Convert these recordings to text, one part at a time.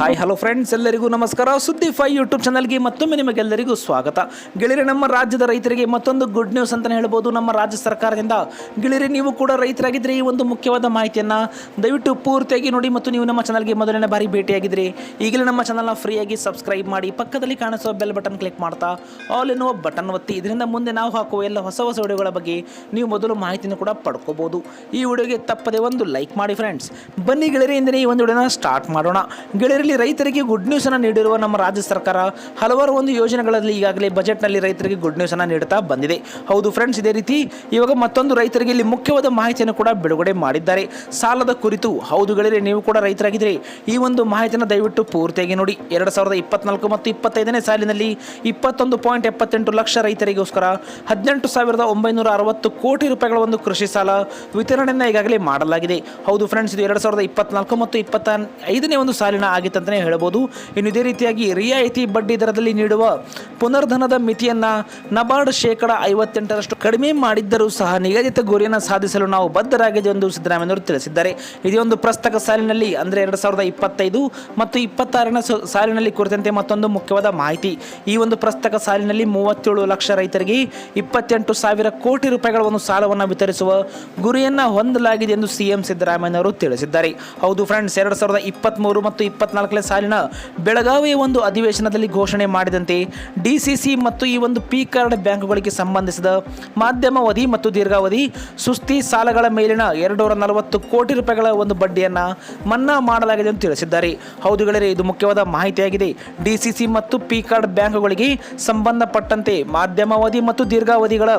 Hi hello friends ಎಲ್ಲರಿಗೂ ನಮಸ್ಕಾರ. ಸುದ್ದಿ ಫೈ ಯೂಟ್ಯೂಬ್ ಚಾನಲ್ಗೆ ಮತ್ತೊಮ್ಮೆ ನಿಮಗೆಲ್ಲರಿಗೂ ಸ್ವಾಗತ. ಗೆಳೆಯರೆ, ನಮ್ಮ ರಾಜ್ಯದ ರೈತರಿಗೆ ಮತ್ತೊಂದು ಗುಡ್ ನ್ಯೂಸ್ ಅಂತಲೇ ಹೇಳ್ಬೋದು. ನಮ್ಮ ರಾಜ್ಯ ಸರ್ಕಾರದಿಂದ ಗೆಳೆಯರೆ, ನೀವು ಕೂಡ ರೈತರಾಗಿದ್ದರೆ ಈ ಒಂದು ಮುಖ್ಯವಾದ ಮಾಹಿತಿಯನ್ನು ದಯವಿಟ್ಟು ಪೂರ್ತಿಯಾಗಿ ನೋಡಿ ಮತ್ತು ನೀವು ನಮ್ಮ ಚಾನಲ್ಗೆ ಮೊದಲನೇ ಬಾರಿ ಭೇಟಿಯಾಗಿದ್ದರೆ ಈಗಲೇ ನಮ್ಮ ಚಾನಲ್ನ ಫ್ರೀಯಾಗಿ ಸಬ್ಸ್ಕ್ರೈಬ್ ಮಾಡಿ, ಪಕ್ಕದಲ್ಲಿ ಕಾಣಿಸುವ ಬೆಲ್ ಬಟನ್ ಕ್ಲಿಕ್ ಮಾಡ್ತಾ ಆಲ್ ಎನ್ನುವ ಬಟನ್ ಒತ್ತಿ. ಇದರಿಂದ ಮುಂದೆ ನಾವು ಹಾಕುವ ಎಲ್ಲ ಹೊಸ ಹೊಸ ವಿಡಿಯೋಗಳ ಬಗ್ಗೆ ನೀವು ಮೊದಲು ಮಾಹಿತಿಯನ್ನು ಕೂಡ ಪಡ್ಕೋಬೋದು. ಈ ವಿಡಿಯೋಗೆ ತಪ್ಪದೆ ಒಂದು ಲೈಕ್ ಮಾಡಿ ಫ್ರೆಂಡ್ಸ್ ಬನ್ನಿ ಗೆಳೆಯರಿಂದ ಈ ಒಂದು ವಿಡಿಯೋನ ಸ್ಟಾರ್ಟ್ ಮಾಡೋಣ. ಗೆಳೆಯರಲ್ಲಿ ರೈತರಿಗೆ ಗುಡ್ ನ್ಯೂಸ್ ಅನ್ನು ನೀಡಿರುವ ನಮ್ಮ ರಾಜ್ಯ ಸರ್ಕಾರ ಹಲವಾರು ಒಂದು ಯೋಜನೆಗಳಲ್ಲಿ ಈಗಾಗಲೇ ಬಜೆಟ್ನಲ್ಲಿ ರೈತರಿಗೆ ಗುಡ್ ನ್ಯೂಸ್ ಅನ್ನು ನೀಡುತ್ತಾ ಬಂದಿದೆ. ಹೌದು ಫ್ರೆಂಡ್ಸ್ ಇದೇ ರೀತಿ ಇವಾಗ ಮತ್ತೊಂದು ರೈತರಿಗೆ ಇಲ್ಲಿ ಮುಖ್ಯವಾದ ಮಾಹಿತಿಯನ್ನು ಕೂಡ ಬಿಡುಗಡೆ ಮಾಡಿದ್ದಾರೆ. ಸಾಲದ ಕುರಿತು ಹೌದು ಗೆಳೆಯರೆ, ನೀವು ಕೂಡ ರೈತರಾಗಿದ್ದರೆ ಈ ಒಂದು ಮಾಹಿತಿಯನ್ನು ದಯವಿಟ್ಟು ಪೂರ್ತಿಯಾಗಿ ನೋಡಿ. ಎರಡು ಸಾವಿರದ ಇಪ್ಪತ್ನಾಲ್ಕು ಮತ್ತು ಇಪ್ಪತ್ತೈದನೇ ಸಾಲಿನಲ್ಲಿ ಇಪ್ಪತ್ತೊಂದು ಪಾಯಿಂಟ್ ಎಪ್ಪತ್ತೆಂಟು ಲಕ್ಷ ರೈತರಿಗೋಸ್ಕರ ಹದಿನೆಂಟು ಸಾವಿರದ ಒಂಬೈನೂರ ಅರವತ್ತು ಕೋಟಿ ರೂಪಾಯಿಗಳ ಒಂದು ಕೃಷಿ ಸಾಲ ವಿತರಣೆಯನ್ನು ಈಗಾಗಲೇ ಮಾಡಲಾಗಿದೆ. ಹೌದು ಫ್ರೆಂಡ್ಸ್ ಇದು ಎರಡು ಸಾವಿರದ ಇಪ್ಪತ್ನಾಲ್ಕು ಮತ್ತು ಇಪ್ಪತ್ತ ಐದನೇ ಒಂದು ಸಾಲಿನ ಆಗಿತ್ತಂತಲೇ ಹೇಳ್ಬೋದು ಇನ್ನು ಇದೇ ರೀತಿಯಾಗಿ ರಿಯಾಯಿತಿ ಬಡ್ಡಿ ದರದಲ್ಲಿ ನೀಡುವ ಪುನರ್ಧನದ ಮಿತಿಯನ್ನು ನಬಾರ್ಡ್ ಶೇಕಡ ಐವತ್ತೆಂಟರಷ್ಟು ಕಡಿಮೆ ಮಾಡಿದ್ದರೂ ಸಹ ನಿಗದಿತ ಗುರಿಯನ್ನು ಸಾಧಿಸಲು ನಾವು ಬದ್ಧರಾಗಿದೆ ಎಂದು ಸಿದ್ದರಾಮಯ್ಯವರು ತಿಳಿಸಿದ್ದಾರೆ. ಇದೇ ಒಂದು ಪ್ರಸ್ತಕ ಸಾಲಿನಲ್ಲಿ ಅಂದರೆ ಎರಡು ಸಾವಿರದ ಇಪ್ಪತ್ತೈದು ಮತ್ತು ಇಪ್ಪತ್ತಾರನೇ ಸಾಲಿನಲ್ಲಿ ಕುರಿತಂತೆ ಮತ್ತೊಂದು ಮುಖ್ಯವಾದ ಮಾಹಿತಿ. ಈ ಒಂದು ಪ್ರಸ್ತಕ ಸಾಲಿನಲ್ಲಿ ಮೂವತ್ತೇಳು ಲಕ್ಷ ರೈತರಿಗೆ ಇಪ್ಪತ್ತೆಂಟು ಸಾವಿರ ಕೋಟಿ ರೂಪಾಯಿಗಳ ಒಂದು ಸಾಲವನ್ನು ವಿತರಿಸುವ ಗುರಿಯನ್ನು ಹೊಂದಲಾಗಿದೆ ಎಂದು ಸಿಎಂ ಸಿದ್ದರಾಮಯ್ಯವರು ತಿಳಿಸಿದ್ದಾರೆ. ಹೌದು ಫ್ರೆಂಡ್ಸ್, ಎರಡು ಸಾವಿರದ ಇಪ್ಪತ್ತ್ಮೂರು ಮತ್ತು ಇಪ್ಪತ್ನಾಲ್ಕನೇ ಸಾಲಿನ ಬೆಳಗಾವಿಯ ಒಂದು ಅಧಿವೇಶನದಲ್ಲಿ ಘೋಷಣೆ ಮಾಡಿದಂತೆ ಡಿಸಿಸಿ ಮತ್ತು ಈ ಒಂದು ಪಿ ಕಾರ್ಡ್ ಬ್ಯಾಂಕುಗಳಿಗೆ ಸಂಬಂಧಿಸಿದ ಮಾಧ್ಯಮಾವಧಿ ಮತ್ತು ದೀರ್ಘಾವಧಿ ಸುಸ್ತಿ ಸಾಲಗಳ ಮೇಲಿನ ಎರಡುನೂರ ನಲವತ್ತು ಕೋಟಿ ರೂಪಾಯಿಗಳ ಒಂದು ಬಡ್ಡಿಯನ್ನು ಮನ್ನಾ ಮಾಡಲಾಗಿದೆ ಎಂದು ತಿಳಿಸಿದ್ದಾರೆ. ಹೌದು ಗೆಳೆಯರೆ, ಇದು ಮುಖ್ಯವಾದ ಮಾಹಿತಿಯಾಗಿದೆ. ಡಿಸಿಸಿ ಮತ್ತು ಪಿ ಕಾರ್ಡ್ ಬ್ಯಾಂಕುಗಳಿಗೆ ಸಂಬಂಧಪಟ್ಟಂತೆ ಮಾಧ್ಯಮಾವಧಿ ಮತ್ತು ದೀರ್ಘಾವಧಿಗಳ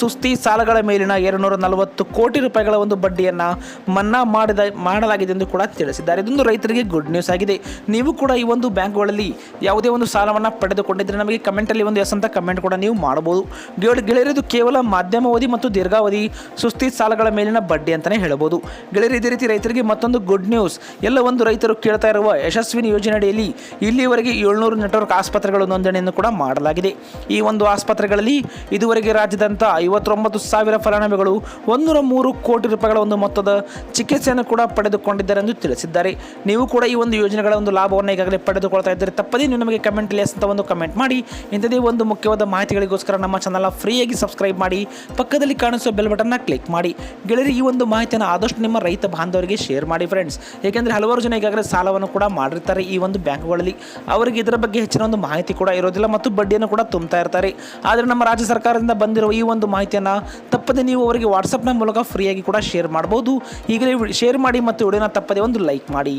ಸುಸ್ತಿ ಸಾಲಗಳ ಮೇಲಿನ ಎರಡುನೂರ ನಲವತ್ತು ಕೋಟಿ ರೂಪಾಯಿಗಳ ಒಂದು ಬಡ್ಡಿಯನ್ನು ಮನ್ನಾ ಮಾಡಿದ, ಮಾಡಲಾಗಿದೆ ಎಂದು ಕೂಡ ತಿಳಿಸಿದ್ದಾರೆ. ಇದೊಂದು ರೈತರಿಗೆ ಗುಡ್ ನ್ಯೂಸ್ ಆಗಿದೆ. ನೀವು ಕೂಡ ಈ ಒಂದು ಬ್ಯಾಂಕ್ಗಳಲ್ಲಿ ಯಾವುದೇ ಒಂದು ಸಾಲವನ್ನು ಪಡೆದುಕೊಂಡಿದ್ದರೆ ನಮಗೆ ಕಮೆಂಟಲ್ಲಿ ಒಂದು ಎಸ್ ಕಮೆಂಟ್ ಕೂಡ ನೀವು ಮಾಡಬಹುದು. ಗೆಳ- ಗೆಳೆಯರಿದು ಕೇವಲ ಮಾಧ್ಯಮಾವಧಿ ಮತ್ತು ದೀರ್ಘಾವಧಿ ಸುಸ್ತಿ ಸಾಲಗಳ ಮೇಲಿನ ಬಡ್ಡಿ ಅಂತಲೇ ಹೇಳ್ಬೋದು. ಗೆಳೆಯರು ಇದೇ ರೀತಿ ರೈತರಿಗೆ ಮತ್ತೊಂದು ಗುಡ್ ನ್ಯೂಸ್ ಎಲ್ಲ ಒಂದು ರೈತರು ಕೇಳ್ತಾ ಇರುವ ಯಶಸ್ವಿನಿ ಯೋಜನೆ ಅಡಿಯಲ್ಲಿ ಇಲ್ಲಿಯವರೆಗೆ ಏಳ್ನೂರು ನೆಟ್ವರ್ಕ್ ಆಸ್ಪತ್ರೆಗಳು ನೋಂದಣಿಯನ್ನು ಕೂಡ ಮಾಡಲಾಗಿದೆ. ಈ ಒಂದು ಆಸ್ಪತ್ರೆಗಳಲ್ಲಿ ಇದುವರೆಗೆ ರಾಜ್ಯದಂತ ಐವತ್ತೊಂಬತ್ತು ಸಾವಿರ ಫಲಾನುಭವಿಗಳು ಒಂದೂರ ಮೂರು ಕೋಟಿ ರೂಪಾಯಿಗಳ ಒಂದು ಮೊತ್ತದ ಚಿಕಿತ್ಸೆಯನ್ನು ಕೂಡ ಪಡೆದುಕೊಂಡಿದ್ದಾರೆ ಎಂದು ತಿಳಿಸಿದ್ದಾರೆ. ನೀವು ಕೂಡ ಈ ಒಂದು ಯೋಜನೆಗಳ ಒಂದು ಲಾಭವನ್ನು ಈಗಾಗಲೇ ಪಡೆದುಕೊಳ್ತಾ ಇದ್ದರೆ. ತಪ್ಪದೇ ನೀವು ನಮಗೆ ಕಮೆಂಟ್ ಲೇಸ್ ಅಂತ ಒಂದು ಕಮೆಂಟ್ ಮಾಡಿ. ಇಂಥದೇ ಒಂದು ಮುಖ್ಯವಾದ ಮಾಹಿತಿಗಳಿಗೋಸ್ಕರ ನಮ್ಮ ಚಾನಲ್ನ ಫ್ರೀಯಾಗಿ ಸಬ್ಸ್ಕ್ರೈಬ್ ಮಾಡಿ. ಪಕ್ಕದಲ್ಲಿ ಕಾಣಿಸುವ ಬೆಲ್ ಬಟನ್ನ ಕ್ಲಿಕ್ ಮಾಡಿ. ಗೆಳೆಯರು, ಈ ಒಂದು ಮಾಹಿತಿಯನ್ನು ಆದಷ್ಟು ನಿಮ್ಮ ರೈತ ಬಾಂಧವರಿಗೆ ಶೇರ್ ಮಾಡಿ ಫ್ರೆಂಡ್ಸ್ ಏಕೆಂದರೆ ಹಲವಾರು ಜನ ಈಗಾಗಲೇ ಸಾಲವನ್ನು ಕೂಡ ಮಾಡಿರ್ತಾರೆ ಈ ಒಂದು ಬ್ಯಾಂಕ್ಗಳಲ್ಲಿ. ಅವರಿಗೆ ಇದರ ಬಗ್ಗೆ ಹೆಚ್ಚಿನ ಒಂದು ಮಾಹಿತಿ ಕೂಡ ಇರೋದಿಲ್ಲ ಮತ್ತು ಬಡ್ಡಿಯನ್ನು ಕೂಡ ತುಂಬ್ತಾ ಇರ್ತಾರೆ. ಆದರೆ ನಮ್ಮ ರಾಜ್ಯ ಸರ್ಕಾರದಿಂದ ಬಂದಿರುವ ಈ ಒಂದು ಮಾಹಿತಿಯನ್ನು ತಪ್ಪದೆ ನೀವು ಅವರಿಗೆ ವಾಟ್ಸಪ್ನ ಮೂಲಕ ಫ್ರೀಯಾಗಿ ಕೂಡ ಶೇರ್ ಮಾಡ್ಬೋದು ಈಗಲೇ ಶೇರ್ ಮಾಡಿ ಮತ್ತು ವಿಡಿಯೋನ ತಪ್ಪದೆ ಒಂದು ಲೈಕ್ ಮಾಡಿ.